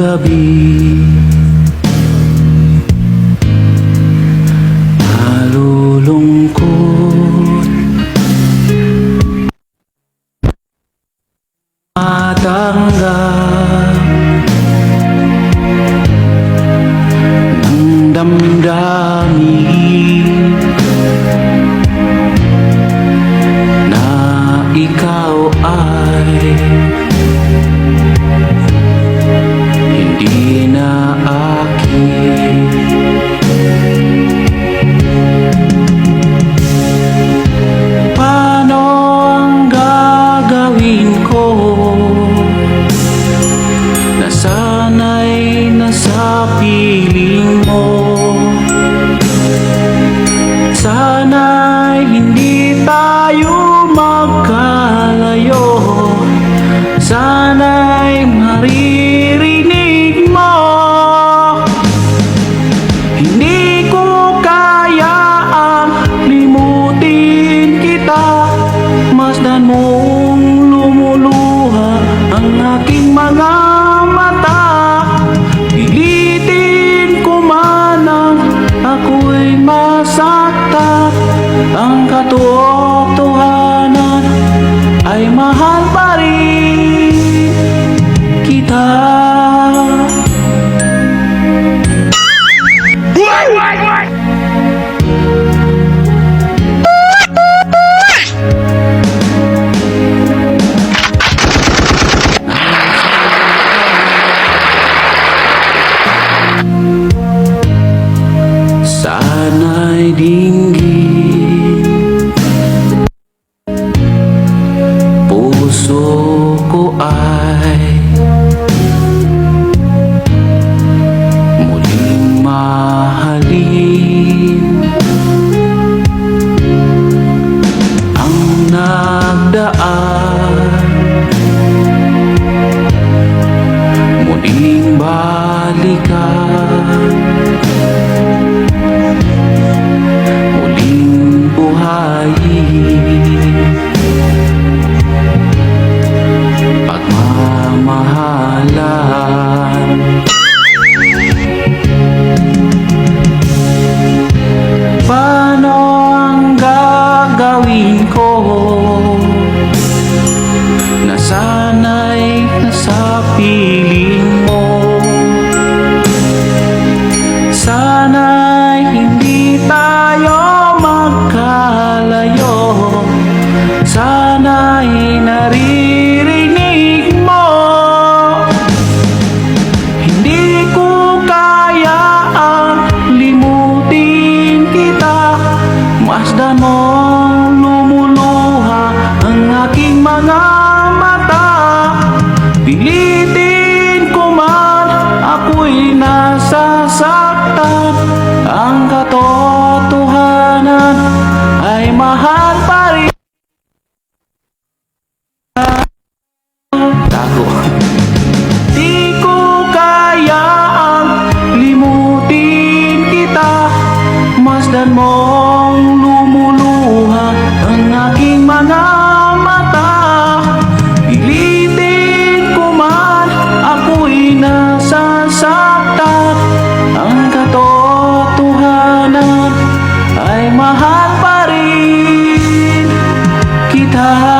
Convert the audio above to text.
লুকাবি mo. Sana'y hindi tayo magkalayo. Sana'y maririnig mo. Hindi ko kaya ang limutin kita. Masdan mong lumuluha ang aking mga tua Muling buhayin Pagmamahalan. Paano ang ko? Nasanay Tago Di ko kaya ang limutin kita. Masdan mong lumuluha ang aking mga mata. Pilitin ko man ako'y nasasaktan. Ang katotohanan ay mahal pa rin kita